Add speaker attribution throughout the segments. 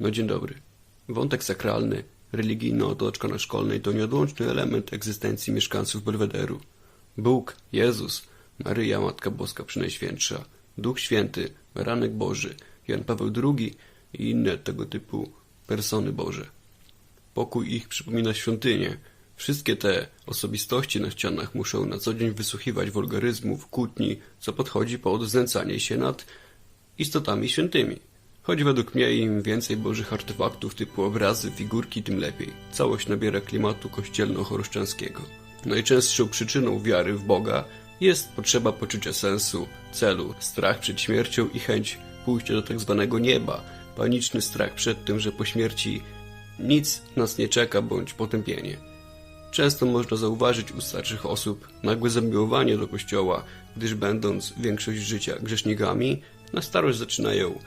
Speaker 1: No dzień dobry. Wątek sakralny, religijna otoczka na szkolnej to nieodłączny element egzystencji mieszkańców Belwederu. Bóg, Jezus, Maryja Matka Boska Przenajświętsza, Duch Święty, Ranek Boży, Jan Paweł II i inne tego typu persony Boże. Pokój ich przypomina świątynię. Wszystkie te osobistości na ścianach muszą na co dzień wysłuchiwać wulgaryzmów, kłótni, co podchodzi pod znęcanie się nad istotami świętymi. Choć według mnie im więcej bożych artefaktów typu obrazy, figurki, tym lepiej. Całość nabiera klimatu kościelno-choroszczanskiego. Najczęstszą przyczyną wiary w Boga jest potrzeba poczucia sensu, celu, strach przed śmiercią i chęć pójścia do tak zwanego nieba, paniczny strach przed tym, że po śmierci nic nas nie czeka bądź potępienie. Często można zauważyć u starszych osób nagłe zamiłowanie do kościoła, gdyż będąc większość życia grzesznikami, na starość zaczynają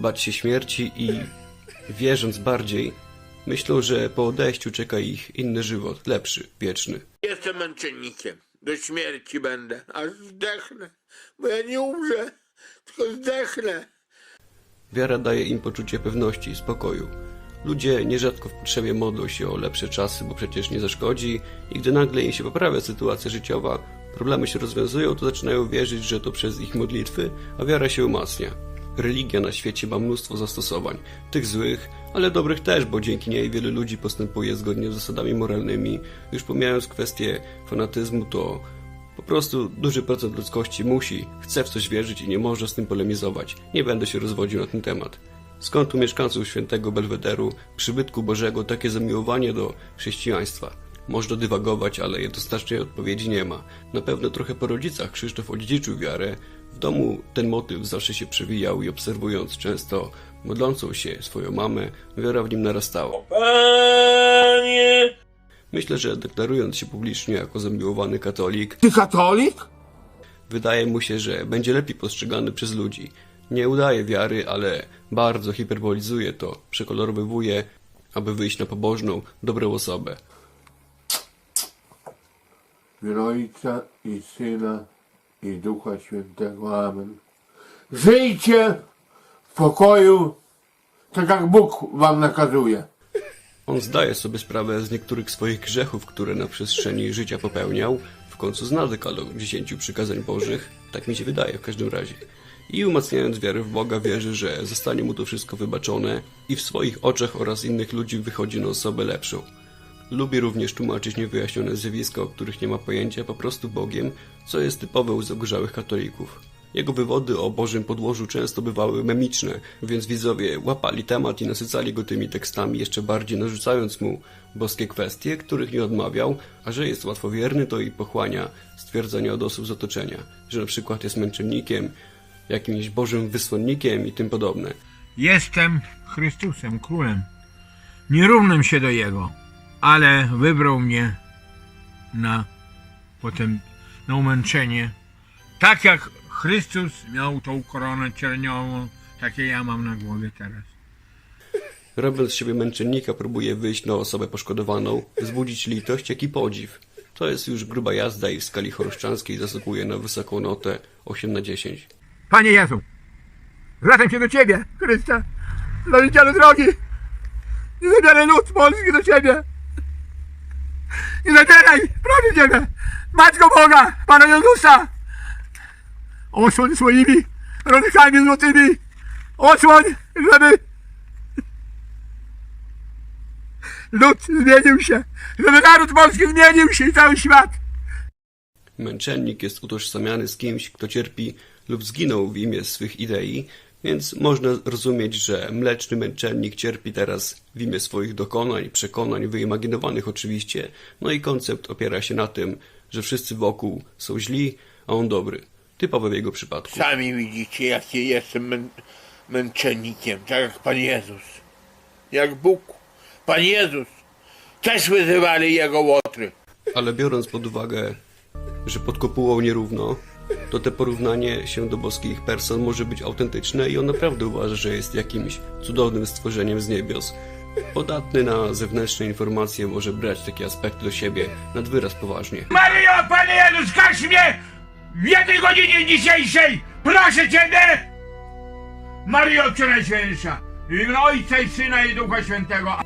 Speaker 1: bać się śmierci i wierząc bardziej, myślą, że po odejściu czeka ich inny żywot, lepszy, wieczny.
Speaker 2: Jestem męczennikiem. Do śmierci będę, aż zdechnę. Bo ja nie umrę, tylko zdechnę.
Speaker 1: Wiara daje im poczucie pewności i spokoju. Ludzie nierzadko w potrzebie modlą się o lepsze czasy, bo przecież nie zaszkodzi i gdy nagle im się poprawia sytuacja życiowa, problemy się rozwiązują, to zaczynają wierzyć, że to przez ich modlitwy, a wiara się umacnia. Religia na świecie ma mnóstwo zastosowań, tych złych, ale dobrych też, bo dzięki niej wielu ludzi postępuje zgodnie z zasadami moralnymi. Już pomijając kwestię fanatyzmu, to po prostu duży procent ludzkości musi, chce w coś wierzyć i nie może z tym polemizować. Nie będę się rozwodził na ten temat. Skąd u mieszkańców świętego Belwederu, przybytku Bożego, takie zamiłowanie do chrześcijaństwa? Można dywagować, ale jednoznacznej odpowiedzi nie ma. Na pewno trochę po rodzicach Krzysztof odziedziczył wiarę. W domu ten motyw zawsze się przewijał i obserwując często modlącą się swoją mamę, wiara w nim narastała.
Speaker 2: Panie!
Speaker 1: Myślę, że deklarując się publicznie jako zamiłowany katolik,
Speaker 3: Ty katolik?
Speaker 1: Wydaje mu się, że będzie lepiej postrzegany przez ludzi. Nie udaje wiary, ale bardzo hiperbolizuje to, przekolorowywuje, aby wyjść na pobożną, dobrą osobę.
Speaker 3: W Ojca i Syna i Ducha Świętego. Amen. Żyjcie w pokoju, tak jak Bóg wam nakazuje.
Speaker 1: On zdaje sobie sprawę z niektórych swoich grzechów, które na przestrzeni życia popełniał. W końcu zna dekalog dziesięciu przykazań bożych, tak mi się wydaje w każdym razie. I umacniając wiarę w Boga wierzy, że zostanie mu to wszystko wybaczone i w swoich oczach oraz innych ludzi wychodzi na osobę lepszą. Lubi również tłumaczyć niewyjaśnione zjawiska, o których nie ma pojęcia, po prostu Bogiem, co jest typowe u zagorzałych katolików. Jego wywody o Bożym podłożu często bywały memiczne, więc widzowie łapali temat i nasycali go tymi tekstami, jeszcze bardziej narzucając mu boskie kwestie, których nie odmawiał, a że jest łatwowierny, to i pochłania stwierdzenia od osób z otoczenia, że na przykład jest męczennikiem, jakimś Bożym wysłannikiem i tym podobne.
Speaker 4: Jestem Chrystusem, królem. Nie równam się do Jego, ale wybrał mnie na potem na umęczenie. Tak jak Chrystus miał tą koronę cierniową, takie ja mam na głowie teraz.
Speaker 1: Robiąc z siebie męczennika, próbuje wyjść na osobę poszkodowaną, wzbudzić litość, jak i podziw. To jest już gruba jazda i w skali choroszczanskiej zasługuje na wysoką notę 8 na 10.
Speaker 4: Panie Jezu, zwracam się do Ciebie, Chryste, Zbawicielu drogi. Nie zabieraj lud polski do Ciebie. Nie zabieraj, proszę Ciebie, Matko Boga, Pana Jezusa. Osłoń swoimi rękami złotymi. Osłoń, żeby lud zmienił się, żeby naród polski zmienił się i cały świat.
Speaker 1: Męczennik jest utożsamiany z kimś, kto cierpi lub zginął w imię swych idei, więc można rozumieć, że mleczny męczennik cierpi teraz w imię swoich dokonań, przekonań, wyimaginowanych oczywiście, no i koncept opiera się na tym, że wszyscy wokół są źli, a on dobry. Typowe w jego przypadku.
Speaker 2: Sami widzicie, jaki jestem mę męczennikiem, tak jak Pan Jezus. Jak Bóg. Pan Jezus. Też wyzywali Jego łotry.
Speaker 1: Ale biorąc pod uwagę, że pod kopułą nierówno, to te porównanie się do boskich person może być autentyczne i on naprawdę uważa, że jest jakimś cudownym stworzeniem z niebios. Podatny na zewnętrzne informacje może brać takie aspekty do siebie nad wyraz poważnie.
Speaker 4: Maryjo, Panie Jezus, każ mnie w jednej godzinie dzisiejszej! Proszę Ciebie! Maryjo Przenajświętsza, Ojca i Syna i Ducha Świętego.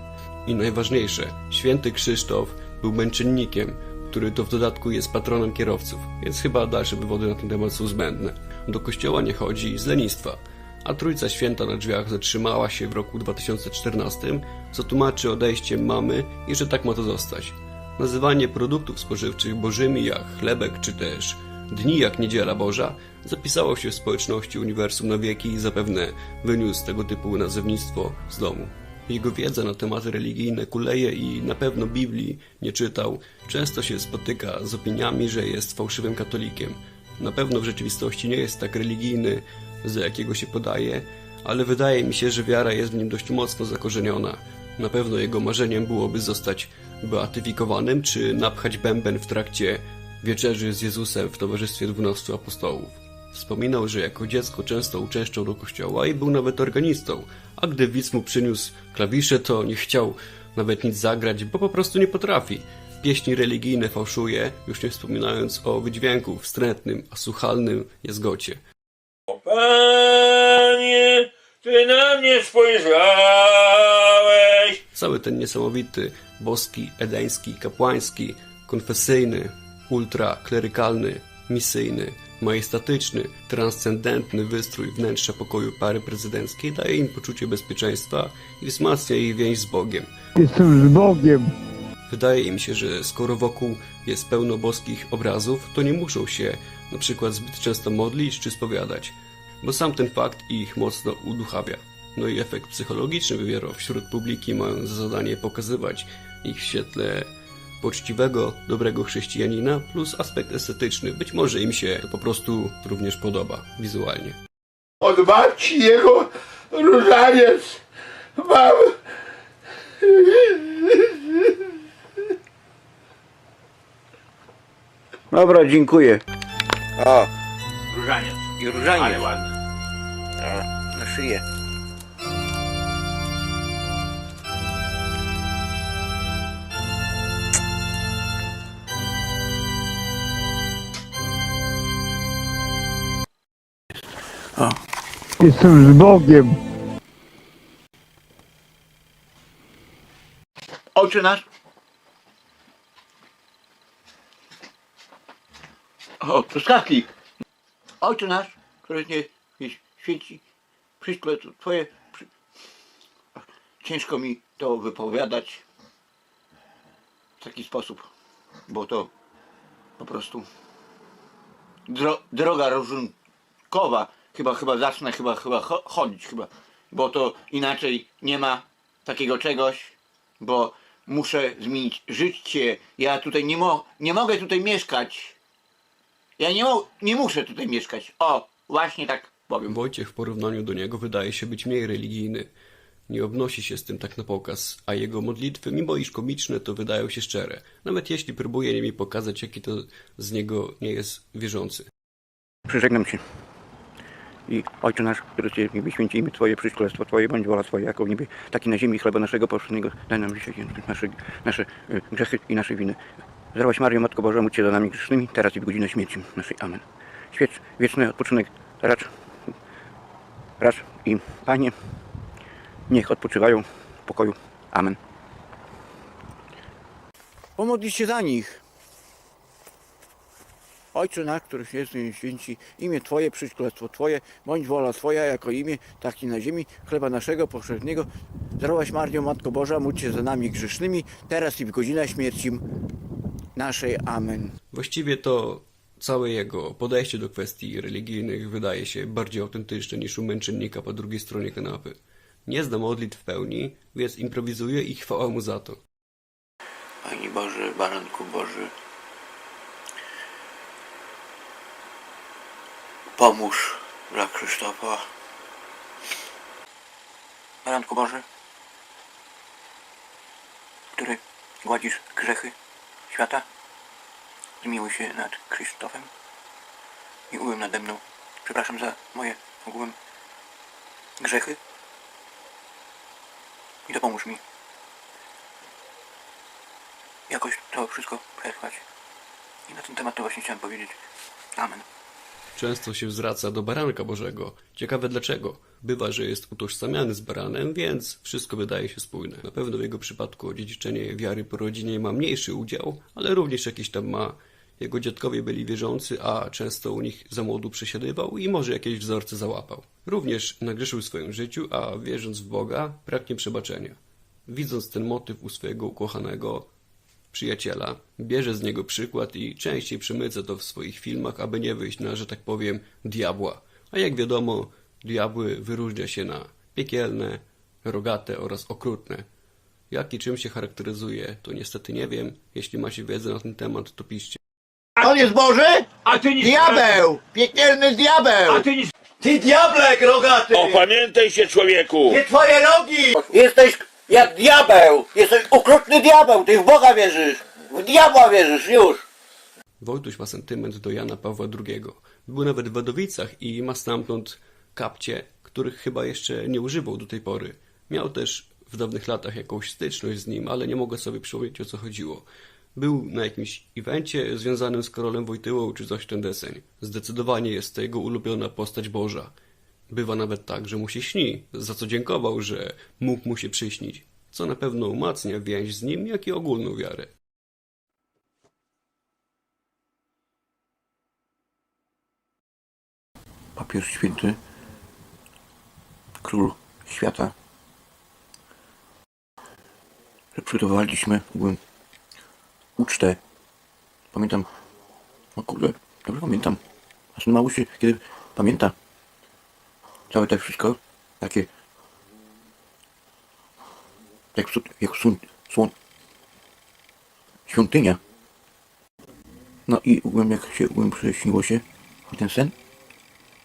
Speaker 1: I najważniejsze, święty Krzysztof był męczennikiem, który to w dodatku jest patronem kierowców, więc chyba dalsze wywody na ten temat są zbędne. Do kościoła nie chodzi z lenistwa, a Trójca Święta na drzwiach zatrzymała się w roku 2014, co tłumaczy odejściem mamy i że tak ma to zostać. Nazywanie produktów spożywczych bożymi jak chlebek czy też dni jak Niedziela Boża zapisało się w społeczności uniwersum na wieki i zapewne wyniósł tego typu nazewnictwo z domu. Jego wiedza na tematy religijne kuleje i na pewno Biblii nie czytał. Często się spotyka z opiniami, że jest fałszywym katolikiem. Na pewno w rzeczywistości nie jest tak religijny, za jakiego się podaje, ale wydaje mi się, że wiara jest w nim dość mocno zakorzeniona. Na pewno jego marzeniem byłoby zostać beatyfikowanym, czy napchać bęben w trakcie wieczerzy z Jezusem w towarzystwie dwunastu apostołów. Wspominał, że jako dziecko często uczęszczał do kościoła i był nawet organistą, a gdy widz mu przyniósł klawisze, to nie chciał nawet nic zagrać, bo po prostu nie potrafi. Pieśni religijne fałszuje, już nie wspominając o wydźwięku wstrętnym, a słuchalnym jazgocie.
Speaker 2: Panie, Ty na mnie spojrzałeś.
Speaker 1: Cały ten niesamowity, boski, edeński, kapłański, konfesyjny, ultraklerykalny, misyjny, majestatyczny, transcendentny wystrój wnętrza pokoju pary prezydenckiej daje im poczucie bezpieczeństwa i wzmacnia ich więź z Bogiem.
Speaker 4: Jestem z Bogiem.
Speaker 1: Wydaje im się, że skoro wokół jest pełno boskich obrazów, to nie muszą się na przykład zbyt często modlić czy spowiadać, bo sam ten fakt ich mocno uduchawia. No i efekt psychologiczny wywiera wśród publiki, mając za zadanie pokazywać ich w świetle poczciwego, dobrego chrześcijanina, plus aspekt estetyczny. Być może im się to po prostu również podoba wizualnie.
Speaker 3: Od babci jego różaniec mam.
Speaker 5: Dobra, dziękuję.
Speaker 2: O, różaniec.
Speaker 5: I różaniec.
Speaker 2: Ale ładny. O, na szyję.
Speaker 4: Jestem z Bogiem.
Speaker 5: Ojcze nasz. O, truskawki. Ojcze nasz, który nie świeci, wszystko to Twoje. Przy... Ciężko mi to wypowiadać w taki sposób, bo to po prostu dro, droga rozrunkowa. Chyba, chyba zacznę chyba, chyba cho- chodzić, chyba, bo to inaczej nie ma takiego czegoś, bo muszę zmienić życie. Ja tutaj nie, mo- nie mogę tutaj mieszkać. Ja nie, mo- nie muszę tutaj mieszkać. O, właśnie tak powiem.
Speaker 1: Wojciech w porównaniu do niego wydaje się być mniej religijny. Nie obnosi się z tym tak na pokaz, a jego modlitwy, mimo iż komiczne, to wydają się szczere. Nawet jeśli próbuje nimi pokazać, jaki to z niego nie jest wierzący.
Speaker 5: Przyżegnam się. I Ojcze nasz, który Cię w niebie święci imię Twoje, przyjdź królestwo Twoje, bądź wola Twoja, jako w niebie, tak i na ziemi chleba naszego powszedniego. Daj nam dzisiaj nasze, nasze y, grzechy i nasze winy. Zdrowaś Maryjo, Matko Boża, módl się za nami grzesznymi, teraz i w godzinę śmierci naszej. Amen. Świecz, wieczny odpoczynek racz, racz i Panie, niech odpoczywają w pokoju. Amen. Pomodlić się za nich. Ojcze nasz, któryś jest święci, imię Twoje, przyjdź królestwo Twoje, bądź wola Twoja jako imię, tak i na ziemi, chleba naszego powszedniego. Zdrowaś Mario, Matko Boża, módl się za nami grzesznymi, teraz i w godzinę śmierci naszej. Amen.
Speaker 1: Właściwie to całe jego podejście do kwestii religijnych wydaje się bardziej autentyczne niż u męczennika po drugiej stronie kanapy. Nie zna modlitw w pełni, więc improwizuje i chwała mu za to.
Speaker 5: Panie Boże, Baranku Boży, pomóż dla Krzysztofa. Baranku Boży, który gładzisz grzechy świata, zmiłuj się nad Krzysztofem i ułem nade mną. Przepraszam za moje ogółem grzechy i dopomóż mi jakoś to wszystko przetrwać. I na ten temat to właśnie chciałem powiedzieć. Amen.
Speaker 1: Często się zwraca do baranka Bożego. Ciekawe dlaczego. Bywa, że jest utożsamiany z baranem, więc wszystko wydaje się spójne. Na pewno w jego przypadku odziedziczenie wiary po rodzinie ma mniejszy udział, ale również jakiś tam ma. Jego dziadkowie byli wierzący, a często u nich za młodu przesiadywał i może jakieś wzorce załapał. Również nagrzeszył w swoim życiu, a wierząc w Boga, pragnie przebaczenia. Widząc ten motyw u swojego ukochanego przyjaciela, bierze z niego przykład i częściej przemyca to w swoich filmach, aby nie wyjść na, że tak powiem, diabła. A jak wiadomo, diabły wyróżnia się na piekielne, rogate oraz okrutne. Jak i czym się charakteryzuje, to niestety nie wiem. Jeśli macie wiedzę na ten temat, to piszcie.
Speaker 5: On jest Boży?
Speaker 6: A ty nic
Speaker 5: Diabeł! Piekielny diabeł!
Speaker 6: A ty nic... Ty diablek rogaty!
Speaker 2: Opamiętaj się, człowieku!
Speaker 6: Nie twoje nogi!
Speaker 5: Jesteś jak diabeł! Jesteś okrutny diabeł! Ty w Boga wierzysz! W diabła wierzysz, już!
Speaker 1: Wojtuś ma sentyment do Jana Pawła II. Był nawet w Wadowicach i ma stamtąd kapcie, których chyba jeszcze nie używał do tej pory. Miał też w dawnych latach jakąś styczność z nim, ale nie mogę sobie przypomnieć o co chodziło. Był na jakimś evencie związanym z Karolem Wojtyłą czy coś ten deseń. Zdecydowanie jest to jego ulubiona postać Boża. Bywa nawet tak, że mu się śni, za co dziękował, że mógł mu się przyśnić, co na pewno umacnia więź z nim, jak i ogólną wiarę.
Speaker 5: Papież święty, król świata, przygotowaliśmy ucztę. Pamiętam, o kurde, dobrze pamiętam. A ten mały się, kiedy pamięta całe to wszystko, takie jak, jak sun, słon, świątynia. No i byłem, jak się byłem, przyśniło się ten sen,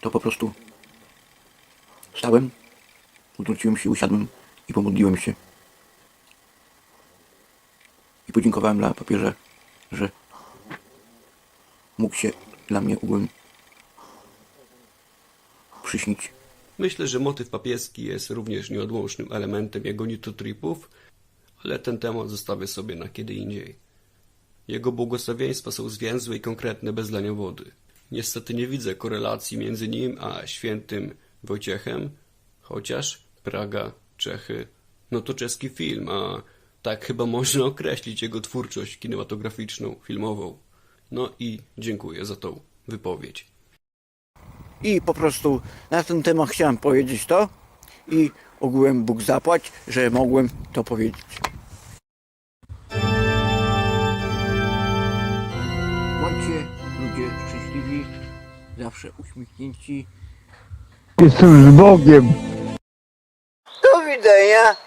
Speaker 5: to po prostu stałem, odwróciłem się, usiadłem i pomodliłem się. I podziękowałem dla papieża, że mógł się dla mnie ugłem przyśnić.
Speaker 1: Myślę, że motyw papieski jest również nieodłącznym elementem jego nitotripów, ale ten temat zostawię sobie na kiedy indziej. Jego błogosławieństwa są zwięzłe i konkretne bez lania wody. Niestety nie widzę korelacji między nim a świętym Wojciechem, chociaż Praga, Czechy, no to czeski film, a tak chyba można określić jego twórczość kinematograficzną, filmową. No i dziękuję za tą wypowiedź.
Speaker 5: I po prostu na ten temat chciałem powiedzieć to i ogółem Bóg zapłać, że mogłem to powiedzieć. Bądźcie ludzie szczęśliwi, zawsze uśmiechnięci.
Speaker 4: Jestem z Bogiem.
Speaker 5: Do widzenia.